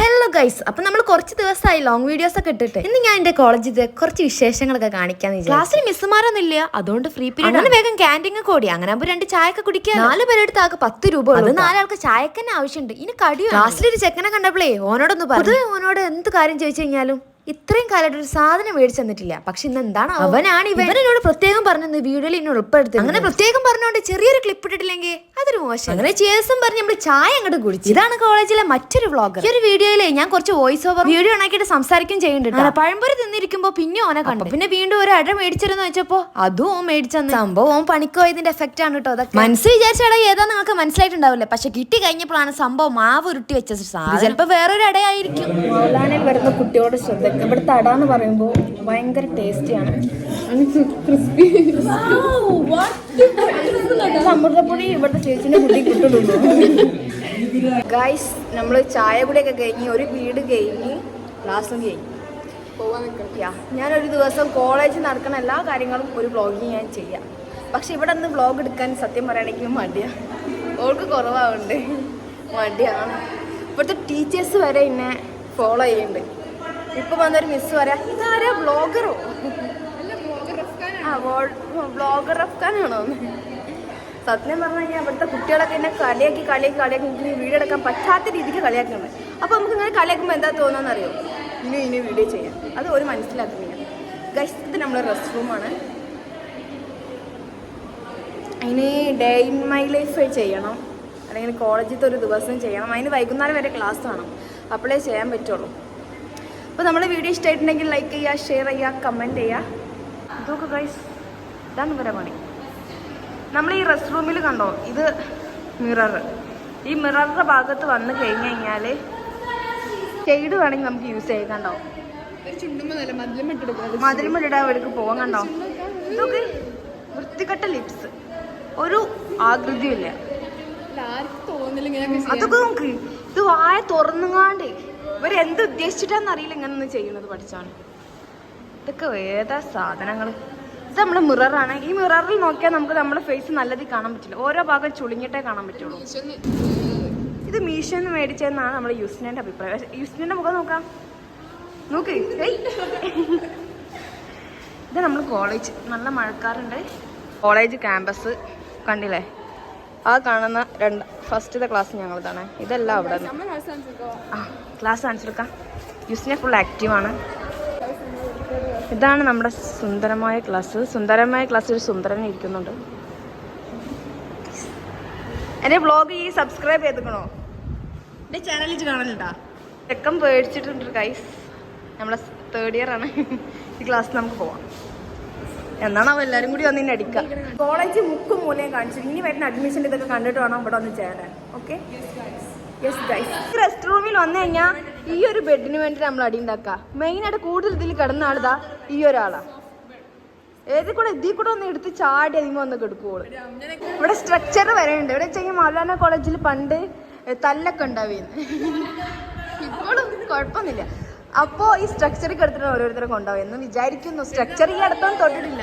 Hello guys അപ്പൊ നമ്മൾ കുറച്ച് ദിവസമായി ലോങ് വീഡിയോസ് ഒക്കെ ഇട്ടിട്ട്. ഇന്ന് ഞാൻ എന്റെ കോളേജിൽ കുറച്ച് വിശേഷങ്ങളൊക്കെ കാണിക്കാൻ ക്ലാസ്സിൽ മിസ്സുമാരൊന്നും ഇല്ല അതുകൊണ്ട് ഫ്രീ പീരീഡ് അങ്ങനെ വേഗം ക്യാന്റീൻ കൂടി അങ്ങനെ ആകുമ്പോൾ രണ്ട് ചായ ഒക്കെ കുടിക്കാൻ നാല് പേരെടുത്ത് ആകെ പത്ത് രൂപ അത് നാലാൾക്ക് ചായക്ക് തന്നെ ആവശ്യമുണ്ട്. ഇനി കടിയോ ക്ലാസ്സിലൊരു ചെക്കനെ കണ്ടപ്പോഴേ ഓനോടൊന്ന് പറഞ്ഞു. പൊതുവെ ഓനോട് എന്ത് കാര്യം ചോദിച്ചു കഴിഞ്ഞാലും ഇത്രയും കാലമായിട്ട് ഒരു സാധനം മേടിച്ചു തന്നിട്ടില്ല. പക്ഷെ ഇന്ന് എന്താണ് അവനാണ് ഇവൻ. ഇവനോട് പ്രത്യേകം പറഞ്ഞത് വീഡിയോയിൽ ഇന്നെ ഉൾപ്പെടുത്തി അങ്ങനെ പ്രത്യേകം പറഞ്ഞോണ്ട് ചെറിയൊരു ക്ലിപ്പ് ഇട്ടിട്ടില്ലെങ്കിൽ അതൊരു മോശം. അങ്ങനെ ചേസം പറഞ്ഞ് നമ്മൾ ചായ അങ്ങോട്ട് കുടിച്ചു. ഇതാണ് കോളേജിലെ മറ്റൊരു വ്ളോഗർ ഈ ഒരു വീഡിയോയിലെ ഞാൻ കുറച്ച് വോയിസ് ഓവർ വീഡിയോ ഉണ്ടാക്കിയിട്ട് സംസാരിക്കും ചെയ്യുന്നുണ്ട് പഴംപൊരി തിന്നിരിക്കുമ്പോ പിന്നെ ഓനെ കണ്ടു. പിന്നെ വീണ്ടും ഒരു അട മേടിച്ചിരുന്നു വെച്ചപ്പോ അതും ഓൻ മേടിച്ചെന്ന് സംഭവം ഓൻ പണിക്കോയതിന്റെ എഫക്റ്റ് ആണ് കേട്ടോ അതൊക്കെ. മനസ്സ് വിചാരിച്ചാൽ ഏതാ നിങ്ങൾക്ക് മനസ്സിലായിട്ടുണ്ടാവില്ല. പക്ഷെ കിട്ടി കഴിഞ്ഞപ്പോഴാണ് സംഭവം മാവ് ഉരുട്ടി വെച്ച സാധനം. ചിലപ്പോ വേറൊരു അടയായിരിക്കും. വരുന്ന കുട്ടിയോട് ശ്രദ്ധ ഇവിടുത്തെ തട എന്ന് പറയുമ്പോൾ ഭയങ്കര ടേസ്റ്റിയാണ് ക്രിസ്പി അമൃതപ്പൊടി ഇവിടുത്തെ ചേച്ചിന്റെ കുട്ടി കിട്ടുന്നുള്ളൂ ഗൈസ് നമ്മൾ ചായ കുടിയൊക്കെ കഴിഞ്ഞ് ഒരു വീട് കഴിഞ്ഞ് ക്ലാസ്സും കഴിഞ്ഞ്. ഞാൻ ഞാനൊരു ദിവസം കോളേജ് നടക്കുന്ന എല്ലാ കാര്യങ്ങളും ഒരു വ്ളോഗിങ് ഞാൻ ചെയ്യാം. പക്ഷെ ഇവിടെ നിന്ന് വ്ളോഗ് എടുക്കാൻ സത്യം പറയുകയാണെങ്കിൽ മടിയാണ് ഓൾക്ക് കുറവാവുണ്ട്. മടിയാണ്. ഇവിടുത്തെ ടീച്ചേഴ്സ് വരെ എന്നെ ഫോളോ ചെയ്യുന്നുണ്ട് ഇപ്പൊ വന്നൊരു മിസ് പറയാ ഇതാരാ ബ്ലോഗറോ ആ ബ്ലോഗർ റഫ്ഖാനാണോ? സത്യം പറഞ്ഞാൽ അവിടുത്തെ കുട്ടികളൊക്കെ എന്നെ കളിയാക്കി കളിയാക്കി കളിയാക്കി എനിക്ക് വീഡിയോ എടുക്കാൻ പറ്റാത്ത രീതിക്ക് കളിയാക്കുന്നത് അപ്പോൾ നമുക്ക് ഇങ്ങനെ കളിയാക്കുമ്പോൾ എന്താ തോന്നുന്നതെന്ന് അറിയോ ഇനി ഇനി വീഡിയോ ചെയ്യാം. അത് ഒരു മനസ്സിലാക്കുന്നില്ല. ഗൈസ് ഇത് നമ്മുടെ റെസ്റ്റ് റൂമാണ് ഇനി ഡേ ഇൻ മൈ ലൈഫ് ചെയ്യണം. അല്ലെങ്കിൽ കോളേജിൽ ഒരു ദിവസം ചെയ്യണം. അതിന് വൈകുന്നേരം വരെ ക്ലാസ് വേണം. അപ്പോഴേ ചെയ്യാൻ പറ്റുള്ളൂ. അപ്പോൾ നമ്മുടെ വീഡിയോ ഇഷ്ടമായിട്ടുണ്ടെങ്കിൽ ലൈക്ക് ചെയ്യുക ഷെയർ ചെയ്യുക കമന്റ് ചെയ്യുക. ഇതൊക്കെ ഗൈസ് ഇതാണ് വരെ പണി. നമ്മൾ ഈ റെസ്റ്റ് റൂമിൽ കണ്ടോ? ഇത് മിറർ ഈ മിററിന്റെ ഭാഗത്ത് വന്ന് കഴിഞ്ഞ് കഴിഞ്ഞാൽ ഷെയ്ഡ് വേണമെങ്കിൽ നമുക്ക് യൂസ് ചെയ്യാൻ കണ്ടോ? മതിലുമിടാൻ അവർക്ക് പോകാൻ കണ്ടോ? ഇതൊക്കെ വൃത്തികെട്ട ലിപ്സ് ഒരു ആകൃതിയില്ല അതൊക്കെ നമുക്ക് ഇത് വായ തുറന്നുങ്ങാണ്ട് ഇവർ എന്ത് ഉദ്ദേശിച്ചിട്ടാന്ന് അറിയില്ല ഇങ്ങനെ ഒന്ന് ചെയ്യുന്നത് പഠിച്ചാണ് ഇതൊക്കെ ഏതാ സാധനങ്ങൾ? ഇത് നമ്മുടെ മിററാണ് ഈ മിററിൽ നോക്കിയാൽ നമുക്ക് നമ്മുടെ ഫേസ് നല്ലതിൽ കാണാൻ പറ്റില്ല. ഓരോ ഭാഗം ചുളിഞ്ഞിട്ടേ കാണാൻ പറ്റുള്ളൂ. ഇത് മീഷോന്ന് മേടിച്ചതെന്നാണ് നമ്മുടെ യുസ്നന്റെ അഭിപ്രായം. യുസ്നന്റെ മുഖം നോക്കാം. നോക്ക്. ഇത് നമ്മൾ കോളേജ് നല്ല മഴക്കാറുണ്ട്. കോളേജ് ക്യാമ്പസ് കണ്ടില്ലേ? ആ കാണുന്ന രണ്ട് ഫസ്റ്റത്തെ ക്ലാസ് ഞങ്ങളതാണ്. ഇതെല്ലാം അവിടെ ക്ലാസ് കാണിച്ചെടുക്കാം യുസിനെ ഫുൾ ആക്റ്റീവാണ് ഇതാണ് നമ്മുടെ സുന്ദരമായ ക്ലാസ് സുന്ദരമായ ക്ലാസ്സിൽ ഒരു സുന്ദരൻ ഇരിക്കുന്നുണ്ട്. എന്റെ ബ്ലോഗ് ഈ സബ്സ്ക്രൈബ് ചെയ്തിക്കണോ? എന്റെ ചാനലിൽ കാണലുണ്ടാ? ചെക്കം പേടിച്ചിട്ടുണ്ട് ഗൈസ് നമ്മളെ തേർഡ് ഇയർ ആണ്. ഈ ക്ലാസ് നമുക്ക് പോവാം. എന്നാണ് അവ എല്ലാരും കൂടി വന്നിന്നെ അടിക്കാം കോളേജ് മുക്കും മൂലയും കാണിച്ചു. ഇനി വരുന്ന അഡ്മിഷൻ ഇതൊക്കെ കണ്ടിട്ട് വേണം ഇവിടെ ഒന്ന് ചേരാൻ. ഓക്കെ യെസ് ഗൈസ് റെസ്റ്റ് റൂമിൽ വന്നു കഴിഞ്ഞാൽ ഈ ഒരു ബെഡിന് വേണ്ടി നമ്മൾ അടി ഉണ്ടാക്കുക. മെയിൻ ആയിട്ട് കൂടുതൽ ഇതിൽ കിടന്ന ആളിതാ ഈ ഒരാളാ. ഏതിൽ കൂടെ ഇതിൽ കൂടെ ഒന്ന് എടുത്ത് ചാടി അതിമ ഒന്ന് കെടുക്കുള്ളൂ ഇവിടെ സ്ട്രക്ചർ വരെ ഉണ്ട് ഇവിടെ വെച്ചാൽ മൗലാന കോളേജിൽ പണ്ട് തല്ലൊക്കെ ഉണ്ടാവുന്നു. ഇപ്പോഴും കുഴപ്പമൊന്നുമില്ല. അപ്പോ ഈ സ്ട്രക്ചറിൽ കിടത്തിട്ട് ഓരോരുത്തരെ കൊണ്ടുപോകും എന്ന് വിചാരിക്കുന്നു. സ്ട്രക്ചർ ഈ അടുത്തൊന്നും തൊട്ടിട്ടില്ല.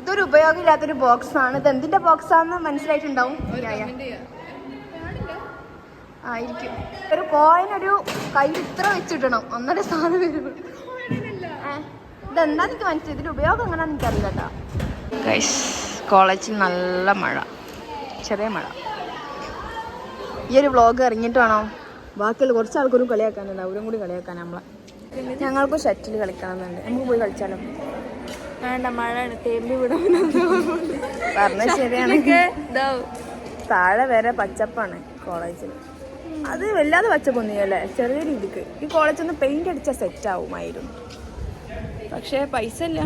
ഇതൊരു ഉപയോഗമില്ലാത്തൊരു ബോക്സ് ആണ്. ഇത് എന്തിന്റെ ബോക്സ് ആണെന്ന് മനസ്സിലായിട്ടുണ്ടാവും. ആയിരിക്കും ഒരു കോയിൻ ഒരു കയ്യിൽ ഇത്ര വെച്ചിട്ടണം. ഒന്നര സാധനം വരും. ഇതെന്താ എനിക്ക് മനസ്സിലായി? ഇതിന്റെ ഉപയോഗം എങ്ങനെയാന്ന് എനിക്കറിയില്ല കേട്ടോ കോളേജിൽ നല്ല മഴ. ചെറിയ മഴ. ഈ ഒരു വ്ളോഗ് ഇറങ്ങിയിട്ട് വേണം? ബാക്കിയുള്ള കുറച്ച് ആൾക്കാരും കളിയാക്കാനുണ്ട്. അവരും കൂടി കളിയാക്കാൻ നമ്മളെ. ഞങ്ങൾക്കും ഷട്ടിൽ കളിക്കണമെന്നുണ്ട്. നമുക്ക് പോയി കളിച്ചാലോ? വേണ്ട മഴ തേമ്പി വിടാൻ പറഞ്ഞ ശരിയാണ്. താഴെ വരെ പച്ചപ്പാണ് കോളേജിൽ അത് വല്ലാതെ പച്ചപ്പൊന്നും അല്ലേ ചെറിയ രീതിക്ക്. ഈ കോളേജ് ഒന്ന് പെയിന്റ് അടിച്ചാൽ സെറ്റ് ആവുമായിരുന്നു. പക്ഷേ പൈസ ഇല്ല.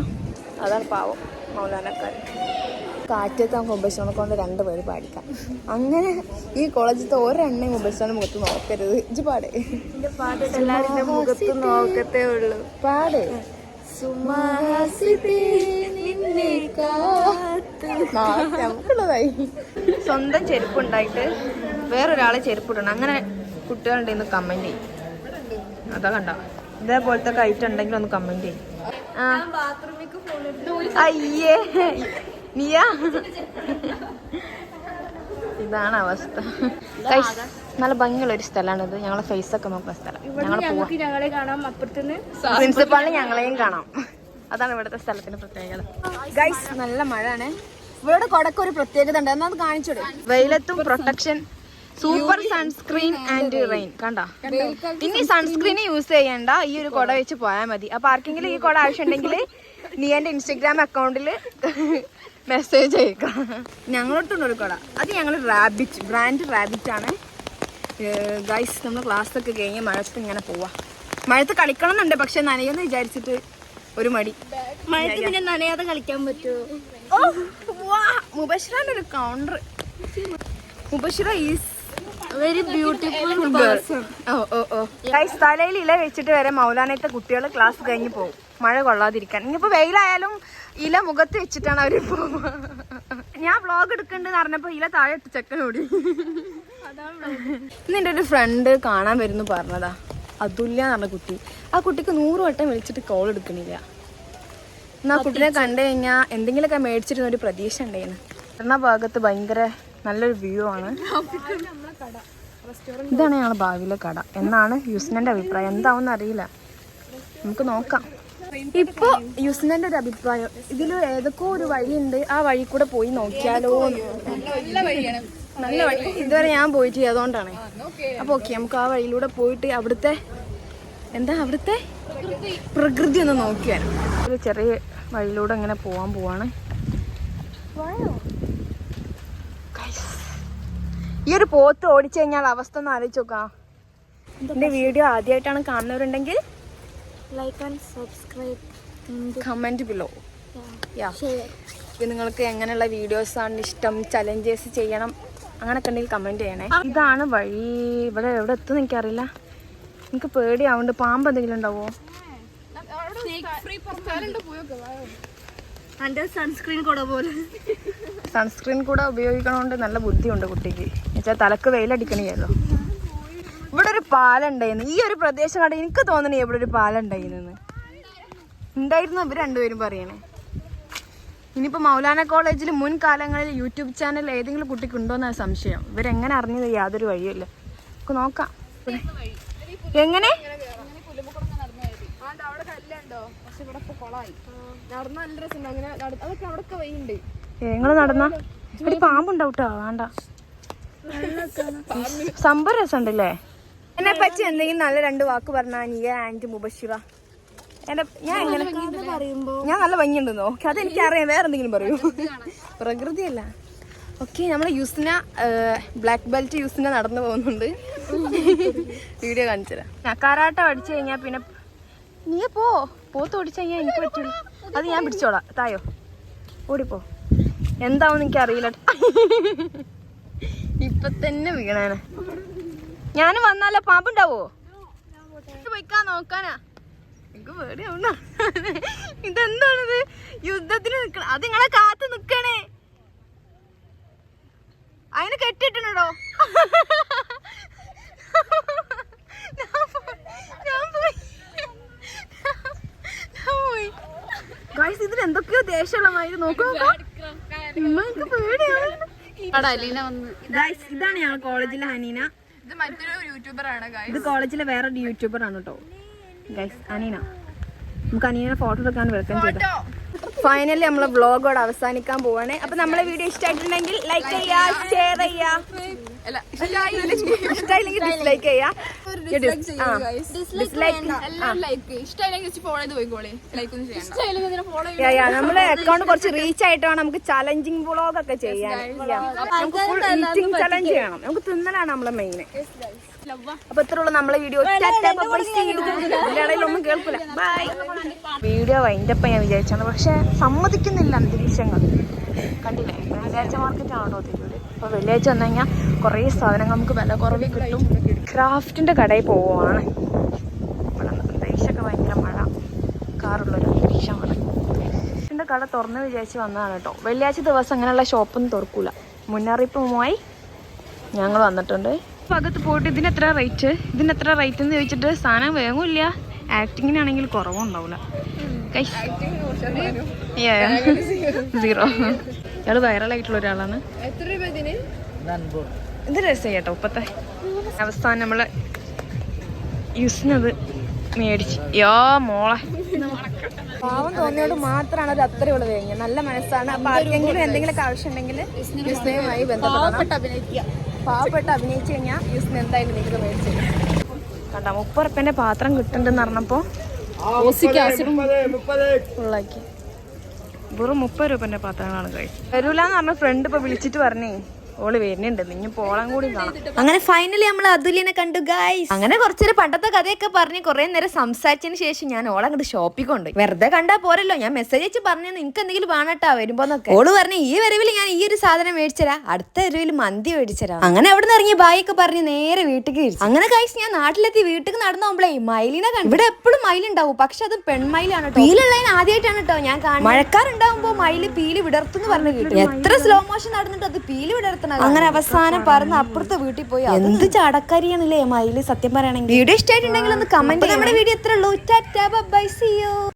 അതാണ് പാവം. മൗലാനക്കാർ കാറ്റത്ത് ആ മൊബൈൽ കൊണ്ട് രണ്ട് പേര് പാടിക്കാം. അങ്ങനെ ഈ കോളേജിലത്തെ ഒരെണ്ണയും മൊബൈൽ ഫോണിന് മുഖത്ത് നോക്കരുത്. ഇജ് പാടേ. പാടേ മുഖത്ത് നോക്കത്തേ ഉള്ളൂ. പാട്. നമുക്കുള്ളതായി സ്വന്തം ചെരുപ്പ് ഉണ്ടായിട്ട് വേറൊരാളെ ചെരുപ്പ് ഇടണം അങ്ങനെ കുട്ടികളുടെ ഇന്ന് കമന്റ് ചെയ്യും. അതാ കണ്ട. ഇതേപോലത്തെ കൈറ്റ് ഉണ്ടെങ്കിൽ ഒന്ന് കമന്റ് ചെയ്യും. അയ്യേ. നീയാ ഇതാണ് അവസ്ഥ. നല്ല ഭംഗിയുള്ള ഒരു സ്ഥലമാണ് ഇത്. ഞങ്ങളെ ഫേസ് ഒക്കെ നോക്കുന്ന സ്ഥലം. ഞങ്ങളെ കാണാം അപ്പുറത്തുനിന്ന് പ്രിൻസിപ്പാളിന് ഞങ്ങളെയും കാണാം. അതാണ് ഇവിടുത്തെ സ്ഥലത്തിന്റെ പ്രത്യേകത. ഗൈസ് നല്ല മഴയാണ്. ഇവിടെ കൊടക്കൊരു പ്രത്യേകത ഉണ്ട്. എന്നാ കാണിച്ചോടെ? വെയിലത്തും protection super sunscreen and rain കണ്ട? ഇനി സൺസ്ക്രീൻ യൂസ് ചെയ്യണ്ട. ഈ ഒരു കുട വെച്ച് പോയാൽ മതി. അപ്പൊ ആർക്കെങ്കിലും ഈ കുട ആവശ്യമുണ്ടെങ്കിൽ നീ എന്റെ ഇൻസ്റ്റഗ്രാം അക്കൗണ്ടിൽ മെസ്സേജ് അയക്കാം. ഞങ്ങളടുത്തുണ്ട് ഒരു കൊട. അത് ഞങ്ങൾ റാബിറ്റ് ബ്രാൻഡ് റാബിറ്റ് ആണ്. ഗൈസ് നമ്മൾ ക്ലാസ് ഒക്കെ കഴിഞ്ഞ് മഴത്ത് ഇങ്ങനെ പോവാ. മഴത്ത് കളിക്കണം എന്നുണ്ട് പക്ഷെ നനയെന്ന് വിചാരിച്ചിട്ട് ഒരു മടി. മഴത്ത് പിന്നെ നനയാതെ കളിക്കാൻ പറ്റുമോ? ഓ വാ. ഒരു counter Mubashira is very beautiful ഓ ഓ ഓ. ഗൈസ് തലയിൽ ഇല വെച്ചിട്ട് വരെ മൗലാനത്തെ കുട്ടികൾ ക്ലാസ് കഴിഞ്ഞ് പോകും. മഴ കൊള്ളാതിരിക്കാൻ. ഇനിയിപ്പോ വെയിലായാലും ഇല മുഖത്ത് വെച്ചിട്ടാണ് അവർ പോവുക. ഞാൻ വ്ളോഗ് എടുക്കണ്ടെന്ന് പറഞ്ഞപ്പോ ഇല താഴെ ഇട്ട് ചെക്കനോടി ഇന്ന് എന്റെ ഒരു ഫ്രണ്ട് കാണാൻ വരുന്നു പറഞ്ഞതാ. അതുല്യ എന്ന് പറഞ്ഞ കുട്ടി. ആ കുട്ടിക്ക് നൂറ് വട്ടം വിളിച്ചിട്ട് കോൾ എടുക്കണില്ല. എന്നാ കുട്ടിനെ കണ്ടു കഴിഞ്ഞാൽ എന്തെങ്കിലുമൊക്കെ മേടിച്ചിരുന്ന ഒരു പ്രതീക്ഷ ഉണ്ടായിരുന്നു എറണ ഭാഗത്ത് ഭയങ്കര നല്ലൊരു വ്യൂ ആണ്. ഇതാണ് ഞങ്ങളുടെ ഭാവിയിലെ കട. എന്നാണ് യുസ്നന്റെ അഭിപ്രായം? എന്താവും അറിയില്ല. നമുക്ക് നോക്കാം. ഇപ്പൊ യുസ്നന്റെ ഒരു അഭിപ്രായം ഇതിൽ ഏതൊക്കെ ഒരു വഴിയുണ്ട് ആ വഴി കൂടെ പോയി നോക്കിയാലോ എന്ന്. നല്ല വഴി. ഇതുവരെ ഞാൻ പോയിട്ട് അതുകൊണ്ടാണ്. അപ്പൊ ഓക്കെ നമുക്ക് ആ വഴിയിലൂടെ പോയിട്ട് അവിടുത്തെ എന്താ അവിടുത്തെ? പ്രകൃതി ഒന്ന് നോക്കിയാൽ ഒരു ചെറിയ വഴിയിലൂടെ അങ്ങനെ പോവാൻ പോവാണ്. ഈ ഒരു പോത്ത് ഓടിച്ചു കഴിഞ്ഞാൽ അവസ്ഥ ഒന്ന് ആലോചിച്ച് നോക്കാം. എന്റെ വീഡിയോ ആദ്യമായിട്ടാണ് കാണുന്നവരുണ്ടെങ്കിൽ like and subscribe comment below യാ ഇത് നിങ്ങൾക്ക് എങ്ങനെയുള്ള വീഡിയോസ് ആണ് ഇഷ്ടം? ചലഞ്ചേഴ്സ് ചെയ്യണം. അങ്ങനൊക്കെ ഉണ്ടെങ്കിൽ കമന്റ് ചെയ്യണേ. ഇതാണ് വഴി. ഇവിടെ എവിടെ എത്തും എനിക്കറിയില്ല. എനിക്ക് പേടിയാവുണ്ട്. പാമ്പ് എന്തെങ്കിലും ഉണ്ടാവോ? സൺസ്ക്രീൻ കൊട പോലെ. സൺസ്ക്രീൻ കൂടെ ഉപയോഗിക്കണോണ്ട് നല്ല ബുദ്ധിയുണ്ട് കുട്ടിക്ക്. എന്നുവെച്ചാൽ തലക്ക് വെയിലടിക്കണിയല്ലോ ഇവിടെ ഒരു പാലുണ്ടായിരുന്നു. ഈ ഒരു പ്രദേശം കണ്ട എനിക്ക് തോന്നണേ ഇവിടെ ഒരു പാലുണ്ടായിരുന്നു ഉണ്ടായിരുന്നു ഇവർ രണ്ടുപേരും പറയണേ? ഇനിയിപ്പോ മൗലാന കോളേജിൽ മുൻ കാലങ്ങളിൽ യൂട്യൂബ് ചാനൽ ഏതെങ്കിലും കുട്ടിക്ക് ഉണ്ടോ എന്നാണ് സംശയം. ഇവരെങ്ങനെ അറിഞ്ഞത് യാതൊരു വഴിയില്ല നമുക്ക് നോക്കാം. എങ്ങനെ? കൊളായി. നടന്ന ഒരു പാമ്പുണ്ടാവട്ടോ. വേണ്ട. സംഭവം രസമുണ്ടല്ലേ? എന്നെ പറ്റി എന്തെങ്കിലും നല്ല രണ്ട് വാക്ക് പറഞ്ഞാ നീ ആൻഡ് മുബഷിറ എന്റെ ഞാൻ എങ്ങനെ പറയുമ്പോ ഞാൻ നല്ല ഭംഗിയുണ്ടെന്നോ? അത് അതെനിക്ക് അറിയാം വേറെ എന്തെങ്കിലും പറയൂ. പ്രകൃതിയല്ല. ഓക്കെ നമ്മുടെ യൂസിന ബ്ലാക്ക് ബെൽറ്റ് യൂസിന നടന്നു പോകുന്നുണ്ട്. വീഡിയോ കാണിച്ചുതരാം ഞാൻ കരാട്ട പഠിച്ചു കഴിഞ്ഞാൽ പിന്നെ നീ പോ. പോത്ത് ഓടിച്ചു കഴിഞ്ഞാൽ എനിക്ക് പറ്റുള്ളൂ. അത് ഞാൻ പിടിച്ചോളാം. തായോ. ഓടിപ്പോ. എന്താവും എനിക്ക് അറിയില്ല ഇപ്പൊ തന്നെ വീണേനെ. ഞാനും വന്നാലോ പാമ്പുണ്ടാവോ? പോയിക്കാൻ നോക്കാനാ. എനിക്ക് പേടിയാവുന്ന. ഇതെന്താണിത്? യുദ്ധത്തിന് നിക്കണം അത് നിങ്ങളെ കാത്തു നിക്കണേ. അതിന് കെട്ടിട്ടുണ്ടോ ഗായ്സ് ഇതിന് എന്തൊക്കെയോ ദേഷ്യമുള്ള മാതിരി നോക്കൂ. നിങ്ങൾക്ക് പേടിയാണ് ഇതാണ് ഞങ്ങൾ കോളേജിലെ ഹനീന. ഇത് മറ്റൊരു യൂട്യൂബർ ആണ് ഇത് കോളേജിലെ വേറെ യൂട്യൂബർ ആണ് കേട്ടോ ഗൈസ് അനീന. നമുക്ക് അനീനെ ഫോട്ടോ എടുക്കാൻ വെൽക്കം ചെയ്തു. ഫൈനലി നമ്മളെ വ്ളോഗോട് അവസാനിക്കാൻ പോവാണ്. അപ്പൊ നമ്മളെ വീഡിയോ ഇഷ്ടമായിട്ടുണ്ടെങ്കിൽ ലൈക്ക് ചെയ്യാ ഷെയർ ചെയ്യാ. ഇഷ്ടമായില്ലെങ്കിൽ ഡിസ്ലൈക്ക് ചെയ്യാം. നമ്മളെ അക്കൗണ്ട് കുറച്ച് റീച്ച് ആയിട്ട് വേണം. നമുക്ക് ചലഞ്ചിങ് വ്ളോഗ് ഒക്കെ ചെയ്യാൻ. നമുക്ക് ഫുൾ ഈറ്റിംഗ് ചലഞ്ച് ചെയ്യണം. നമുക്ക് തിന്നലാണ് നമ്മളെ മെയിൻ അപ്പൊ ഇത്രയുള്ള നമ്മളെ വീഡിയോ. ഒന്നും കേൾക്കില്ല ബൈ വീഡിയോ വൈൻഡപ്പ് ഞാൻ വിചാരിച്ചാണ്. പക്ഷെ സമ്മതിക്കുന്നില്ല അന്തരീക്ഷങ്ങൾ. കണ്ടില്ലേ? വെള്ളിയാഴ്ച മാർക്കറ്റ് ആണോ തിരൂര് അപ്പൊ വെള്ളിയാഴ്ച വന്നു കഴിഞ്ഞാൽ കുറേ സാധനങ്ങൾ നമുക്ക് വില കുറവിൽ കിട്ടും. ക്രാഫ്റ്റിന്റെ കടയിൽ പോവുകയാണ്. ഇവിടെ അന്തരീക്ഷമൊക്കെ ഭയങ്കര മഴ. കാറുള്ളൊരു അന്തരീക്ഷമാണ്. ക്രാഫ്റ്റിന്റെ കട തുറന്ന് വിചാരിച്ച് വന്നതാണ് കേട്ടോ. വെള്ളിയാഴ്ച ദിവസം അങ്ങനെയുള്ള ഷോപ്പൊന്നും തുറക്കൂല. മുന്നറിയിപ്പുമായി ഞങ്ങൾ വന്നിട്ടുണ്ട്. ഭാഗത്ത് പോയിട്ട് ഇതിന് എത്ര റേറ്റ് ഇതിന് എത്ര റേറ്റ് എന്ന് ചോദിച്ചിട്ട് സാധനം വേഗമില്ല. ആക്ടിങ്ങിനാണെങ്കിൽ കുറവുണ്ടാവില്ല സീറോ ഇയാൾ വൈറലായിട്ടുള്ള ഒരാളാണ്. ഇത് രസം കേട്ടോ ഇപ്പത്തെ. അവസാനം നമ്മൾ യൂസിനത് മേടിച്ച്. യോ മോളെ. പാവം തോന്നിയോട് മാത്രമാണ് അത് അത്രയുള്ള കഴിഞ്ഞത്. നല്ല മനസ്സാണ്. അപ്പൊ ആർക്കെങ്കിലും എന്തെങ്കിലും ആവശ്യമുണ്ടെങ്കിൽ യുസ്നയുമായി ബന്ധപ്പെട്ട് അഭിനയിക്കുക. പാവപ്പെട്ട് അഭിനയിച്ചു കഴിഞ്ഞാൽ യൂസിന് എന്തായാലും നിങ്ങൾക്ക് മേടിച്ചു കണ്ടാ മുപ്പുറപ്പന്റെ പാത്രം കിട്ടുന്നുണ്ടെന്ന് പറഞ്ഞപ്പോ ഫുള്ളാക്കി വെറും മുപ്പത് രൂപന്റെ പാത്രങ്ങളാണ് കഴിച്ചത്. വരൂലെന്ന് പറഞ്ഞ ഫ്രണ്ട് ഇപ്പൊ വിളിച്ചിട്ട് പറഞ്ഞേ. ഓൾ വരുന്നുണ്ട്. ഇനി പോളം കൂടി കാണാം. അങ്ങനെ ഫൈനലി നമ്മൾ അതുലിനെ കണ്ടു ഗൈസ് അങ്ങനെ കുറച്ചൊരു പണ്ടത്തെ കഥയൊക്കെ പറഞ്ഞ് കുറെ നേരം സംസാരിച്ചതിന് ശേഷം ഞാൻ ഓളെ അങ്ങോട്ട് ഷോപ്പിൽ കൊണ്ട് വെറുതെ കണ്ടാ പോരല്ലോ. ഞാൻ മെസ്സേജ് അയച്ച് പറഞ്ഞു നിനക്ക് എന്തെങ്കിലും വേണട്ടാ വരുമ്പോന്നൊക്കെ ഓൾ പറഞ്ഞു ഈ വരവിൽ ഞാൻ ഈ ഒരു സാധനം മേടിച്ചരാ. അടുത്ത വരവിൽ മന്തി മേടിച്ചരാ. അങ്ങനെ അവിടെ നിന്ന് ഇറങ്ങി ബായൊക്കെ പറഞ്ഞ് നേരെ വീട്ടിൽ തിരിച്ചു. അങ്ങനെ ഗൈസ് ഞാൻ നാട്ടിലെത്തി. വീട്ടിൽ നടന്നു പോകുമ്പോഴേ മൈലിനെ കണ്ടു ഇവിടെ എപ്പോഴും മൈൽ ഉണ്ടാവും പക്ഷെ അത് പെൺമയിലാണ് കേട്ടോ പീലുള്ളതിന് ആദ്യമായിട്ടാണ് കേട്ടോ ഞാൻ കാണുന്നത്. മഴക്കാറുണ്ടാവുമ്പോ മയിൽ പീൽ വിടർത്തുന്നു പറഞ്ഞു കേട്ടു. എത്ര സ്ലോ മോഷൻ നടന്നിട്ട് അത് പീൽ വിടർത്തണം. അങ്ങനെ അവസാനം പറഞ്ഞ അപ്പുറത്തെ വീട്ടിൽ പോയി എന്ത് ചടക്കാരിയാണല്ലേ മയിൽ സത്യം പറയണെങ്കിൽ? വീഡിയോ ഇഷ്ടമായിട്ടുണ്ടെങ്കിൽ ഒന്ന് കമന്റ് നമ്മുടെ വീഡിയോ എത്ര ഉള്ളൂ. By C U